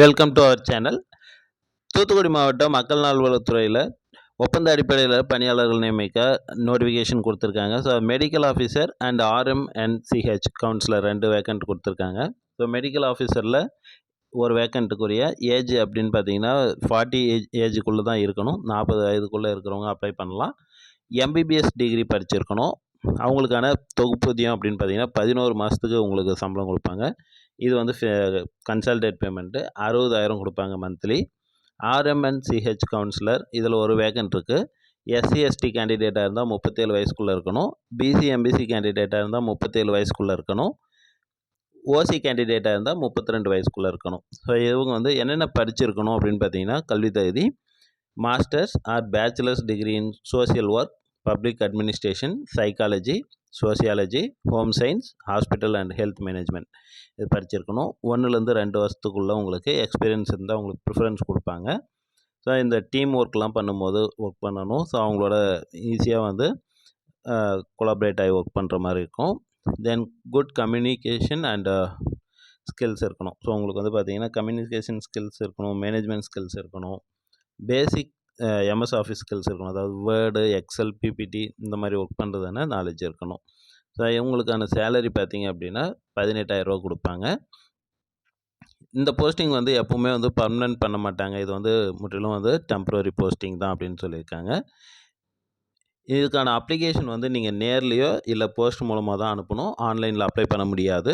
Welcome to our channel Thoothukudi மாவட்டம் மக்கள் நல்வாழ்வுத்துறையில் ஒப்பந்த அடிப்படையில் பணியாளர்கள் நியமிக்க நோட்டிஃபிகேஷன் கொடுத்துருக்காங்க. So medical officer and RM and CH counsellor ரெண்டு வேக்கண்ட் கொடுத்துருக்காங்க. ஸோ மெடிக்கல் ஆஃபீஸரில் ஒரு வேக்கண்ட்டுக்குரிய ஏஜ் அப்படின்னு பார்த்தீங்கன்னா ஃபார்ட்டி ஏஜ் ஏஜுக்குள்ளே தான் இருக்கணும். நாற்பது வயதுக்குள்ளே இருக்கிறவங்க அப்ளை பண்ணலாம். எம்பிபிஎஸ் டிகிரி படிச்சிருக்கணும். அவங்களுக்கான தொகுப்பூதியம் அப்படின்னு பார்த்தீங்கன்னா பதினோரு மாதத்துக்கு உங்களுக்கு சம்பளம் கொடுப்பாங்க. இது வந்து கன்சல்டேட் பேமெண்ட்டு அறுபதாயிரம் கொடுப்பாங்க மந்த்லி ஆர்எம்என் சிஹெச் கவுன்சிலர் இதில் ஒரு வேகன்ட் இருக்குது எஸ்சி எஸ்டி கேண்டிடேட்டாக இருந்தால் முப்பத்தேழு வயசுக்குள்ளே இருக்கணும். பிசி எம்பிசி கேண்டிடேட்டாக இருந்தால் முப்பத்தேழு வயசுக்குள்ளே இருக்கணும். ஓசி கேண்டிடேட்டாக இருந்தால் முப்பத்தி ரெண்டு வயசுக்குள்ளே இருக்கணும். ஸோ இவங்க வந்து என்னென்ன படிச்சிருக்கணும் அப்படின்னு பார்த்தீங்கன்னா கல்வி தகுதி masters or bachelors degree in social work public administration psychology sociology home science hospital and health management இது படிச்சிருக்கணும். ஒன்றுலேருந்து ரெண்டு வருஷத்துக்குள்ளே உங்களுக்கு எக்ஸ்பீரியன்ஸ் இருந்தால் உங்களுக்கு ப்ரிஃபரன்ஸ் கொடுப்பாங்க. ஸோ இந்த டீம் ஒர்க்லாம் பண்ணும்போது ஒர்க் பண்ணணும். ஸோ அவங்களோட ஈஸியாக வந்து கொலாபரேட் ஆகி ஒர்க் பண்ணுற மாதிரி இருக்கும். Then good communication and skills இருக்கணும். ஸோ உங்களுக்கு வந்து பார்த்திங்கன்னா கம்யூனிகேஷன் ஸ்கில்ஸ் இருக்கணும் மேனேஜ்மெண்ட் ஸ்கில்ஸ் இருக்கணும். பேசிக் எம்எஸ் ஆஃபீஸ் ஸ்கில்ஸ் இருக்கணும். அதாவது வேர்டு எக்ஸல் பிபிடி இந்த மாதிரி ஒர்க் பண்ணுறதுனா நாலேஜ் இருக்கணும். ஸோ இவங்களுக்கான சேலரி பார்த்தீங்க அப்படின்னா பதினெட்டாயிரரூவா கொடுப்பாங்க. இந்த போஸ்டிங் வந்து எப்போவுமே வந்து பர்மனெண்ட் பண்ண மாட்டாங்க. இது வந்து முற்றிலும் வந்து டெம்ப்ரவரி போஸ்டிங் தான் அப்படின்னு சொல்லியிருக்காங்க. இதுக்கான அப்ளிகேஷன் வந்து நீங்கள் நேர்லேயோ இல்லை போஸ்ட் மூலமாக தான் அனுப்பணும். ஆன்லைனில் அப்ளை பண்ண முடியாது.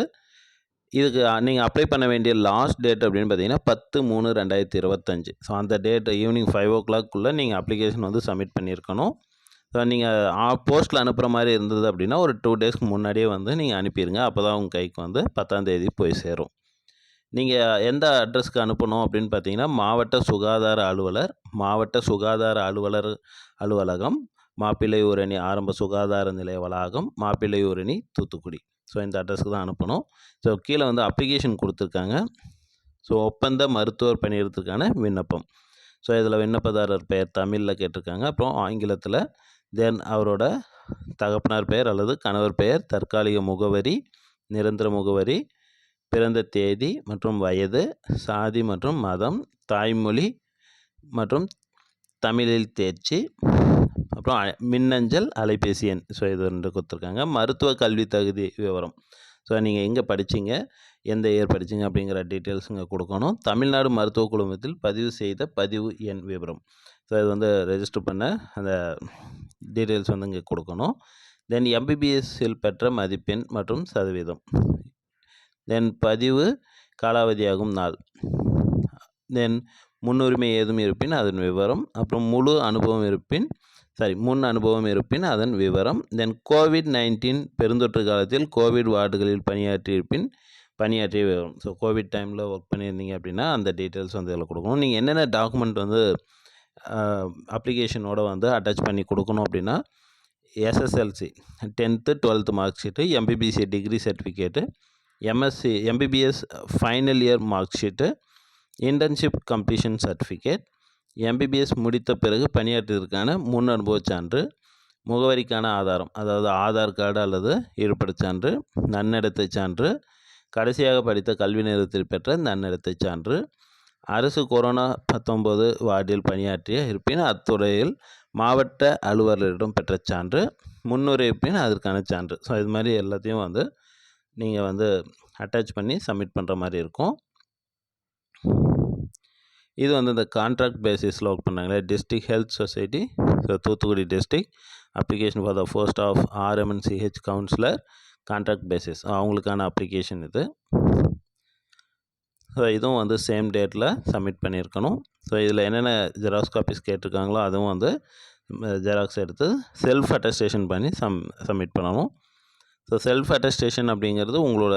இதுக்கு நீங்கள் அப்ளை பண்ண வேண்டிய லாஸ்ட் டேட் அப்படின்னு பார்த்தீங்கன்னா பத்து மூணு ரெண்டாயிரத்தி இருபத்தஞ்சி. ஸோ அந்த டேட் ஈவினிங் ஃபைவ் ஓ கிளாக்குள்ளே நீங்கள் அப்ளிகேஷன் வந்து சப்மிட் பண்ணியிருக்கணும். ஸோ நீங்கள் போஸ்ட்டில் அனுப்புகிற மாதிரி இருந்தது அப்படின்னா ஒரு டூ டேஸ்க்கு முன்னாடியே வந்து நீங்கள் அனுப்பிடுங்க அப்போ தான் உங்கள் கைக்கு வந்து பத்தாந்தேதி போய் சேரும். நீங்கள் எந்த அட்ரஸ்க்கு அனுப்பணும் அப்படின்னு பார்த்தீங்கன்னா மாவட்ட சுகாதார அலுவலர் மாவட்ட சுகாதார அலுவலர் அலுவலகம் மாப்பிள்ளையூரணி ஆரம்ப சுகாதார நிலைய வளாகம் மாப்பிள்ளையூரணி தூத்துக்குடி. ஸோ இந்த அட்ரஸ்க்கு தான் அனுப்பணும். ஸோ கீழே வந்து அப்ளிகேஷன் கொடுத்துருக்காங்க. ஸோ ஒப்பந்த மருத்துவர் பணியிடத்துக்கான விண்ணப்பம். ஸோ இதில் விண்ணப்பதாரர் பெயர் தமிழில் கேட்டிருக்காங்க. அப்புறம் ஆங்கிலத்தில் தென் அவரோட தகப்பனார் பெயர் அல்லது கணவர் பெயர் தற்காலிக முகவரி நிரந்தர முகவரி பிறந்த தேதி மற்றும் வயது சாதி மற்றும் மதம் தாய்மொழி மற்றும் தமிழில் தேர்ச்சி அப்புறம் மின்னஞ்சல் அலைபேசி எண் ஸோ இது ரெண்டு கொடுத்துருக்காங்க. மருத்துவ கல்வி தகுதி விவரம். ஸோ நீங்கள் எங்கே படித்தீங்க எந்த இயர் படித்தீங்க அப்படிங்கிற டீட்டெயில்ஸ் இங்கே கொடுக்கணும். தமிழ்நாடு மருத்துவ குழுமத்தில் பதிவு செய்த பதிவு எண் விவரம். ஸோ இது வந்து ரெஜிஸ்டர் பண்ண அந்த டீட்டெயில்ஸ் வந்து இங்கே கொடுக்கணும். தென் எம்பிபிஎஸ்ஸில் பெற்ற மதிப்பெண் மற்றும் சதவீதம். தென் பதிவு காலாவதியாகும் நாள். தென் முன்னுரிமை ஏதும் இருப்பின் அதன் விவரம். அப்புறம் முழு அனுபவம் இருப்பின் சாரி முன் அனுபவம் இருப்பின் அதன் விவரம். தென் கோவிட் நைன்டீன் பெருந்தொற்று காலத்தில் கோவிட் வார்டுகளில் பணியாற்றியிருப்பின் பணியாற்றிய விவரம். ஸோ கோவிட் டைமில் ஒர்க் பண்ணியிருந்தீங்க அப்படின்னா அந்த டீட்டெயில்ஸ் வந்து இதில் கொடுக்கணும். நீங்கள் என்னென்ன டாக்குமெண்ட் வந்து அப்ளிகேஷனோட வந்து அட்டாச் பண்ணி கொடுக்கணும் அப்படின்னா SSLC tenth twelfth mark sheet MBBC degree certificate MSc MBBS final year mark sheet internship completion certificate MBBS முடித்த பிறகு பணியாற்றியதற்கான முன் அனுபவச் சான்று முகவரிக்கான ஆதாரம் அதாவது ஆதார் கார்டு அல்லது இருப்பிடச் சான்று நன்னடத்தை சான்று கடைசியாக படித்த கல்வி நிறுவனத்தில் பெற்ற நன்னடத்தை சான்று அரசு கொரோனா பத்தொம்போது வார்டில் பணியாற்றிய இருப்பின் அத்துறையில் மாவட்ட அலுவலரிடம் பெற்ற சான்று முன்னுரைப்பின் அதற்கான சான்று. ஸோ இது மாதிரி எல்லாத்தையும் வந்து நீங்கள் வந்து அட்டாச் பண்ணி சப்மிட் பண்ணுற மாதிரி இருக்கும். இது வந்து இந்த கான்ட்ராக்ட் பேசிஸில் work பண்ணாங்களே district health society so Thoothukudi district application for the post of RMNCH counsellor contract basis அவங்களுக்கான அப்ளிகேஷன் இது. ஸோ இதுவும் வந்து சேம் டேட்டில் சப்மிட் பண்ணியிருக்கணும். ஸோ இதில் என்னென்ன ஜெராக்ஸ் காப்பீஸ் கேட்டிருக்காங்களோ அதுவும் வந்து ஜெராக்ஸ் எடுத்து செல்ஃப் அட்டஸ்டேஷன் பண்ணி சம் சப்மிட் பண்ணணும். ஸோ செல்ஃப் அட்டஸ்டேஷன் அப்படிங்கிறது உங்களோட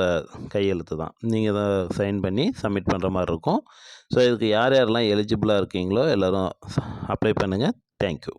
கையெழுத்து தான். நீங்கள் தான் சைன் பண்ணி சப்மிட் பண்ணுற மாதிரி இருக்கும். ஸோ இதுக்கு யார் யாரெல்லாம் எலிஜிபிளாக இருக்கீங்களோ எல்லோரும் அப்ளை பண்ணுங்கள் தேங்க்யூ